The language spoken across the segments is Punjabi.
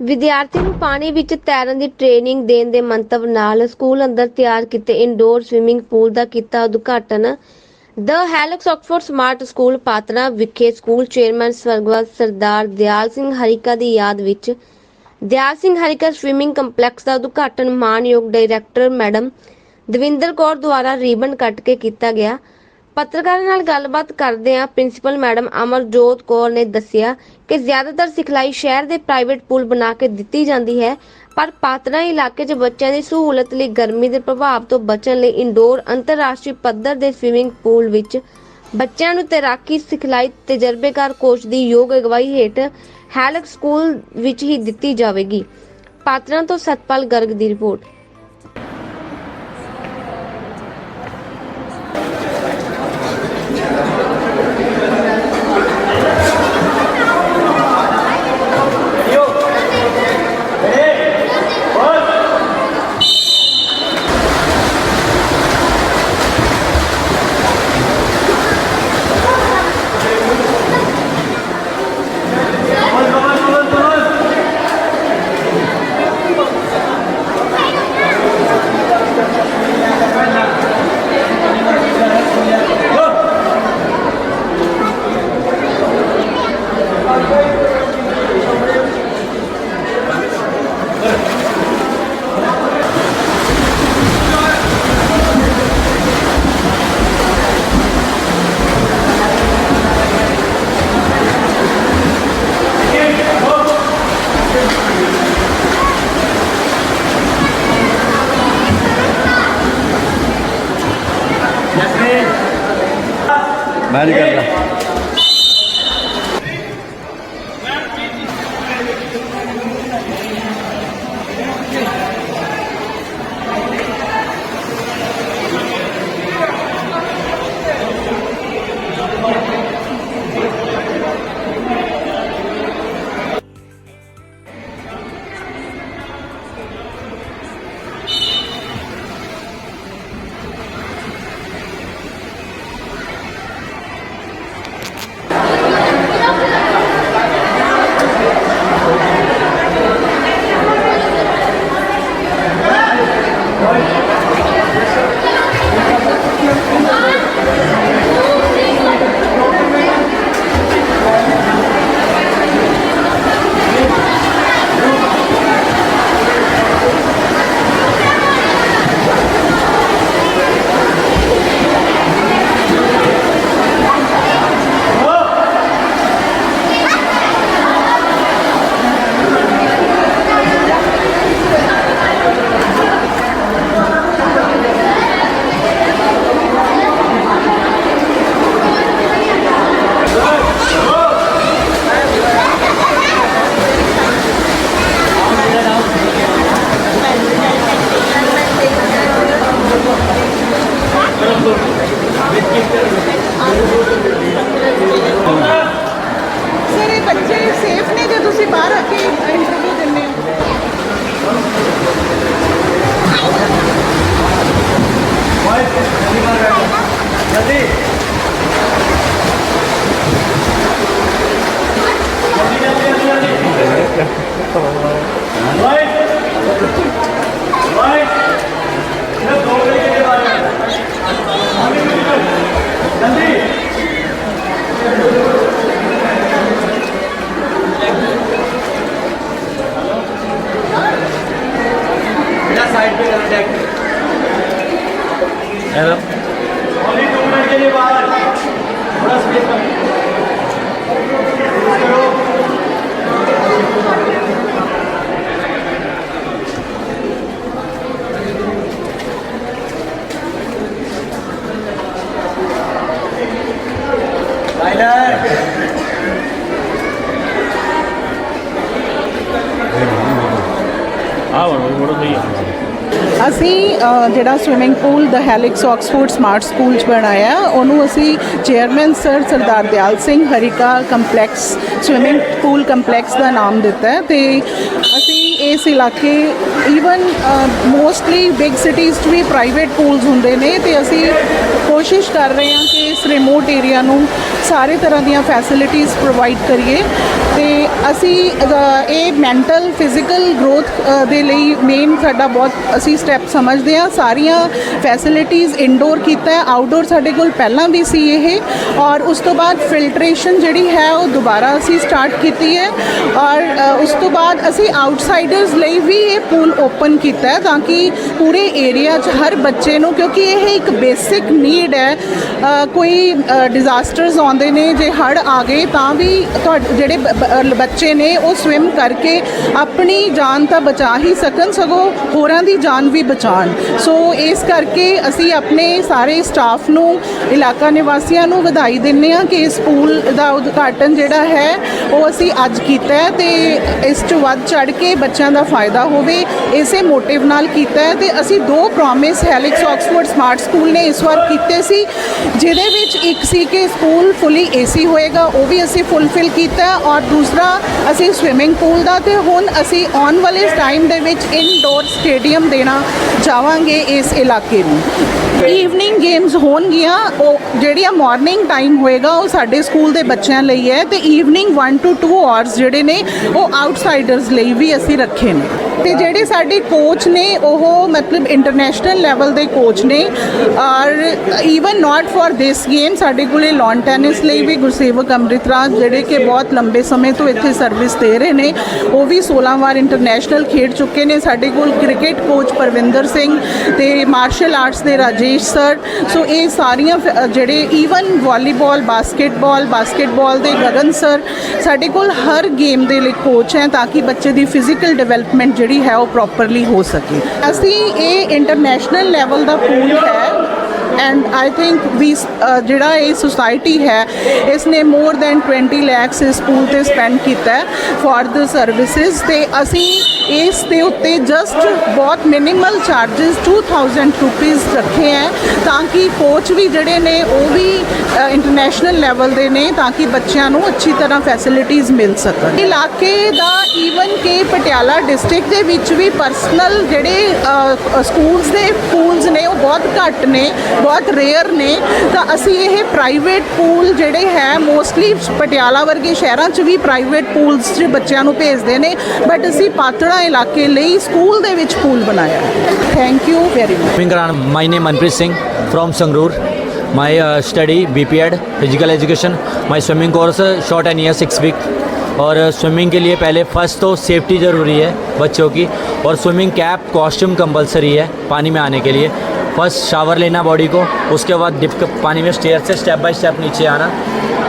ਵਿਦਿਆਰਥੀ ਨੂੰ ਪਾਣੀ ਵਿੱਚ ਤੈਰਨ ਦੀ ਟ੍ਰੇਨਿੰਗ ਦੇਣ ਦੇ ਮੰਤਵ ਨਾਲ ਸਕੂਲ ਅੰਦਰ ਤਿਆਰ ਕੀਤੇ ਇਨਡੋਰ ਸਵਿਮਿੰਗ ਪੂਲ ਦਾ ਕੀਤਾ ਉਦਘਾਟਨ। The Helix Oxford smart school Patran ਵਿਖੇ ਸਕੂਲ ਚੇਅਰਮੈਨ ਸਵਰਗਵਾਸ ਸਰਦਾਰ ਦਿਆਲ ਸਿੰਘ ਹਰੀਕਾ ਦੀ ਯਾਦ ਵਿੱਚ ਦਿਆਲ ਸਿੰਘ ਹਰੀਕਾ ਸਵਿਮਿੰਗ ਕੰਪਲੈਕਸ ਦਾ ਉਦਘਾਟਨ ਮਾਨਯੋਗ ਡਾਇਰੈਕਟਰ ਮੈਡਮ ਦਵਿੰਦਰ ਕੌਰ ਦੁਆਰਾ ਰੀਬਨ ਕੱਟ ਕੇ ਕੀਤਾ ਗਿਆ। ਪੱਤਰਕਾਰਾਂ ਨਾਲ ਗੱਲਬਾਤ ਕਰਦਿਆਂ ਪ੍ਰਿੰਸੀਪਲ ਮੈਡਮ ਅਮਰਜੋਤ ਕੌਰ ਨੇ ਦੱਸਿਆ ਕਿ ਜ਼ਿਆਦਾਤਰ ਸਿਖਲਾਈ ਸ਼ਹਿਰ ਦੇ ਪ੍ਰਾਈਵੇਟ ਪੂਲ ਬਣਾ ਕੇ ਦਿੱਤੀ ਜਾਂਦੀ ਹੈ, ਪਰ ਪਾਤਰਾ ਇਲਾਕੇ 'ਚ ਬੱਚਿਆਂ ਦੀ ਸਹੂਲਤ ਲਈ ਗਰਮੀ ਦੇ ਪ੍ਰਭਾਵ ਤੋਂ ਬਚਣ ਲਈ ਇੰਡੋਰ ਅੰਤਰਰਾਸ਼ਟਰੀ ਪੱਧਰ ਦੇ ਸਵਿਮਿੰਗ ਪੂਲ ਵਿੱਚ ਬੱਚਿਆਂ ਨੂੰ ਤੈਰਾਕੀ, ਸਿਖਲਾਈ ਤਜਰਬੇਕਾਰ ਕੋਚ ਦੀ ਯੋਗ ਅਗਵਾਈ ਹੇਠ ਹੈਲਕ ਸਕੂਲ ਵਿੱਚ ਹੀ ਦਿੱਤੀ ਜਾਵੇਗੀ। ਪਾਤਰਾ ਤੋਂ ਸਤਪਾਲ ਗਰਗ ਦੀ ਰਿਪੋਰਟ। Mari Gabriel. ਕੇ ਇੰਟਰਵਿਊ ਦਿੰਦੇ ਹੋ ਜਲਦੀ ਜਲਦੀ ਜਲਦੀ ਜਲਦੀ ਹੈਲੋ ਹੌਲੀ 2 ਮਿੰਟ ਕੇ ਲਈ ਬਾਹਰ ਥੋੜਾ ਸਪੇਸ ਕਰੋ Ah, bueno, bueno, sí. ਅਸੀਂ ਜਿਹੜਾ swimming pool the Helix Oxford smart school ਚ ਬਣਾਇਆ, ਉਹਨੂੰ ਅਸੀਂ chairman sir Sardar Dayal Singh Harika complex swimming pool complex ਦਾ ਨਾਮ ਦਿੱਤਾ ਹੈ ਤੇ ਅਸੀਂ ਇਸ ਇਲਾਕੇ ਈਵਨ ਮੋਸਟਲੀ ਬਿਗ ਸਿਟੀਜ਼ 'ਚ ਵੀ ਪ੍ਰਾਈਵੇਟ ਪੂਲਸ ਹੁੰਦੇ ਨੇ ਤੇ ਅਸੀਂ ਕੋਸ਼ਿਸ਼ ਕਰ ਰਹੇ ਹਾਂ ਕਿ ਇਸ ਰਿਮੋਟ ਏਰੀਆ ਨੂੰ ਸਾਰੇ ਤਰ੍ਹਾਂ ਦੀਆਂ ਫੈਸਿਲਿਟੀਆਂ ਪ੍ਰੋਵਾਈਡ ਕਰੀਏ। ਤੇ ਅਸੀਂ ਇਹ ਮੈਂਟਲ ਫਿਜ਼ੀਕਲ ਗਰੋਥ ਦੇ ਲਈ ਮੇਨ ਸਾਡਾ ਬਹੁਤ, ਅਸੀਂ ਸਟੈਪ ਸਮਝਦੇ ਹਾਂ। ਸਾਰੀਆਂ ਫੈਸਿਲਿਟੀਆਂ ਇਨਡੋਰ ਕੀਤਾ ਹੈ। ਆਊਟਡੋਰ ਸਾਡੇ ਕੋਲ ਪਹਿਲਾਂ ਵੀ ਸੀ ਇਹ। ਔਰ ਉਸ ਤੋਂ ਬਾਅਦ ਫਿਲਟਰੇਸ਼ਨ ਜਿਹੜੀ ਹੈ, ਉਹ ਦੁਬਾਰਾ ਅਸੀਂ ਸਟਾਰਟ ਕੀਤੀ ਹੈ। ਔਰ ਉਸ ਤੋਂ ਬਾਅਦ ਅਸੀਂ ਆਊਟਸਾਈਡਰਸ ਲਈ ਵੀ ਇਹ ਪੂਲ ਓਪਨ ਕੀਤਾ ਹੈ ਤਾਂ ਕਿ ਪੂਰੇ ਏਰੀਆ 'ਚ ਹਰ ਬੱਚੇ ਨੂੰ, ਕਿਉਂਕਿ ਇਹ ਇੱਕ ਬੇਸਿਕ ਨੀਡ ਹੈ ਕੋਈ ਡਿਜ਼ਾਸਟਰਸ ਆਉਂਦੇ ਨੇ, ਜੇ ਹੜ੍ਹ ਆ ਗਏ ਤਾਂ ਵੀ ਤੁਹਾਡੇ, ਜਿਹੜੇ ਬੱਚੇ ਨੇ ਉਹ ਸਵਿਮ ਕਰਕੇ ਆਪਣੀ ਜਾਨ ਤਾਂ ਬਚਾ ਹੀ ਸਕਣ, ਸਗੋਂ ਹੋਰਾਂ ਦੀ ਜਾਨ ਵੀ ਬਚਾਉਣ। ਸੋ ਇਸ ਕਰਕੇ ਅਸੀਂ ਆਪਣੇ ਸਾਰੇ ਸਟਾਫ ਨੂੰ, ਇਲਾਕਾ ਨਿਵਾਸੀਆਂ ਨੂੰ ਵਧਾਈ ਦਿੰਦੇ ਹਾਂ ਕਿ ਇਸ ਪੂਲ ਦਾ ਉਦਘਾਟਨ ਜਿਹੜਾ ਹੈ, ਉਹ ਅਸੀਂ ਅੱਜ ਕੀਤਾ ਹੈ ਤੇ ਇਸ 'ਚ ਵੱਧ ਚੜ ਕੇ ਬੱਚਿਆਂ ਦਾ ਫਾਇਦਾ ਹੋਵੇ। ਇਸੇ ਮੋਟਿਵ ਨਾਲ ਕੀਤਾ ਹੈ ਤੇ ਅਸੀਂ ਦੋ promise Helix Oxford smart school ਨੇ ਇਸ ਵਾਰ ਕੀਤੇ ਸੀ, ਜਿਹਦੇ ਵਿੱਚ ਇੱਕ ਸੀ ਕਿ ਸਕੂਲ ਫੁੱਲੀ ਏਸੀ ਹੋਏਗਾ, ਉਹ ਵੀ ਅਸੀਂ ਫੁੱਲਫਿਲ ਕੀਤਾ ਔਰ ਦੂਸਰਾ ਅਸੀਂ ਸਵਿਮਿੰਗ ਪੂਲ ਦਾ ਤੇ ਹੁਣ ਅਸੀਂ ਆਉਣ ਵਾਲੇ ਟਾਈਮ ਦੇ ਵਿੱਚ ਇਨਡੋਰ ਸਟੇਡੀਅਮ ਦੇਣਾ ਚਾਹਾਂਗੇ ਇਸ ਇਲਾਕੇ ਨੂੰ। ਈਵਨਿੰਗ ਗੇਮਸ ਹੋਣਗੀਆਂ, ਉਹ ਜਿਹੜੀਆਂ ਮਾਰਨਿੰਗ ਟਾਈਮ ਹੋਏਗਾ, ਉਹ ਸਾਡੇ ਸਕੂਲ ਦੇ ਬੱਚਿਆਂ ਲਈ ਹੈ ਤੇ ਈਵਨਿੰਗ 1 ਟੂ 2 ਆਵਰਸ ਜਿਹੜੇ ਨੇ, ਉਹ ਆਊਟਸਾਈਡਰਸ ਲਈ ਵੀ ਅਸੀਂ ਰੱਖੇ ਨੇ। ਤੇ ਜਿਹੜੇ ਸਾਡੇ ਕੋਚ ਨੇ, ਉਹ ਮਤਲਬ ਇੰਟਰਨੈਸ਼ਨਲ ਲੈਵਲ ਦੇ ਕੋਚ ਨੇ, or even not for this game ਸਾਡੇ ਕੋਲੇ ਲਾਨ ਟੈਨਿਸ ਲਈ ਵੀ ਗੁਰਸੇਵਕ ਅੰਮ੍ਰਿਤਰਾਜ, ਜਿਹੜੇ ਕਿ ਬਹੁਤ ਲੰਬੇ ਸਮੇਂ ਤੋਂ ਇੱਥੇ ਸਰਵਿਸ ਦੇ ਰਹੇ ਨੇ, ਉਹ ਵੀ 16 ਵਾਰ ਇੰਟਰਨੈਸ਼ਨਲ ਖੇਡ ਚੁੱਕੇ ਨੇ। ਸਾਡੇ ਕੋਲ ਕ੍ਰਿਕਟ ਕੋਚ ਪਰਵਿੰਦਰ ਸਿੰਘ ਤੇ ਮਾਰਸ਼ਲ ਆਰਟਸ ਦੇ ਰਾਜੇ ਰਾਜੇਸ਼ ਸਰ ਸੋ ਇਹ ਸਾਰੀਆਂ ਜਿਹੜੇ ਈਵਨ ਵਾਲੀਬਾਲ ਬਾਸਕਟਬਾਲ ਬਾਸਕਟਬਾਲ ਦੇ ਗਗਨ ਸਰ ਸਾਡੇ ਕੋਲ ਹਰ ਗੇਮ ਦੇ ਲਈ ਕੋਚ ਹੈ ਤਾਂ ਕਿ ਬੱਚੇ ਦੀ ਫਿਜ਼ੀਕਲ ਡਿਵੈਲਪਮੈਂਟ ਜਿਹੜੀ ਹੈ ਉਹ ਪ੍ਰੋਪਰਲੀ ਹੋ ਸਕੇ। ਅਸੀਂ ਇਹ ਇੰਟਰਨੈਸ਼ਨਲ ਲੈਵਲ ਦਾ ਪੂਲ ਹੈ ਐਂਡ ਆਈ ਥਿੰਕ ਵੀ ਜਿਹੜਾ ਇਹ ਸੁਸਾਇਟੀ ਹੈ ਇਸ ਨੇ ਮੋਰ ਦੈਨ 20 ਲੱਖ ਇਸ ਸਕੂਲ ਤੇ ਸਪੈਂਡ ਕੀਤਾ ਫॉर ਦ ਸਰਵਿਸਿਜ਼ ਤੇ ਅਸੀਂ ਇਸ ਦੇ ਉੱਤੇ ਜਸਟ ਬਹੁਤ ਮਿਨੀਮਲ ਚਾਰजेस 2000 ਰੁਪੀਸ ਰੱਖੇ ਹੈ ਤਾਂ ਕਿ ਕੋਚ ਵੀ ਜਿਹੜੇ ਨੇ ਉਹ ਵੀ ਇੰਟਰਨੈਸ਼ਨਲ ਲੈਵਲ ਦੇ ਨੇ ਤਾਂ ਕਿ ਬੱਚਿਆਂ ਨੂੰ ਅੱਛੀ ਤਰ੍ਹਾਂ ਫੈਸਿਲਿਟੀਆਂ ਮਿਲ ਸਕਣ। ਇਲਾਕੇ ਦਾ ਈਵਨ ਕਿ ਪਟਿਆਲਾ ਡਿਸਟ੍ਰਿਕਟ ਦੇ ਵਿੱਚ ਵੀ ਪਰਸਨਲ ਜਿਹੜੇ ਸਕੂਲਸ ਦੇ ਪੂਲਸ ਨੇ ਉਹ ਬਹੁਤ ਘੱਟ ਨੇ ਬਹੁਤ ਰੇਅਰ ਨੇ ਤਾਂ ਅਸੀਂ ਇਹ ਪ੍ਰਾਈਵੇਟ ਪੂਲ ਜਿਹੜੇ ਹੈ ਮੋਸਟਲੀ ਪਟਿਆਲਾ ਵਰਗੇ ਸ਼ਹਿਰਾਂ 'ਚ ਵੀ ਪ੍ਰਾਈਵੇਟ ਪੂਲਸ 'ਚ ਬੱਚਿਆਂ ਨੂੰ ਭੇਜਦੇ ਨੇ ਬਟ ਅਸੀਂ ਪਾਤੜਾ ਇਲਾਕੇ ਲਈ ਸਕੂਲ ਦੇ ਵਿੱਚ ਪੂਲ ਬਣਾਇਆ thank you very much swimming कराना my name Manpreet Singh from Sangrur my study B P Ed physical education my swimming course short and year six week और स्विमिंग के लिए पहले फर्स्ट तो सेफ्टी ज़रूरी है बच्चों की और स्विमिंग कैप कॉस्ट्यूम कंपलसरी है पानी में आने के लिए फ़र्स्ट शावर लेना बॉडी को, उसके बाद डिप पानी में स्टेयर से स्टेप बाय स्टेप नीचे आना।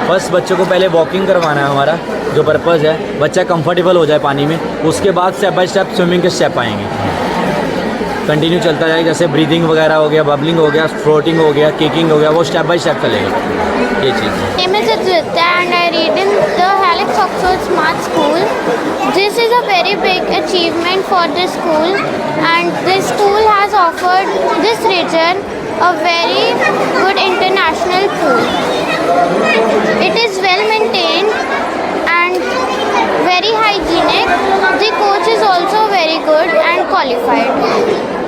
फ़र्स्ट बच्चों को पहले वॉकिंग करवाना है हमारा, जो पर्पज़ है, बच्चा कंफर्टेबल हो जाए पानी में, उसके बाद स्टेप बाय स्टेप स्विमिंग के स्टेप आएँगे। कंटिन्यू चलता जाएगा जैसे ब्रीदिंग वगैरह हो गया बबलिंग हो गया फ्लोटिंग हो गया किकिंग हो गया वो स्टेप बाय स्टेप चलेगा ये चीज़ name is Aditya and I read in the Halifax Oxford Smart School. This is a very big achievement for this school and this school has offered this region a very good international pool. It is well maintained and very hygienic. The coach is also very good and qualified.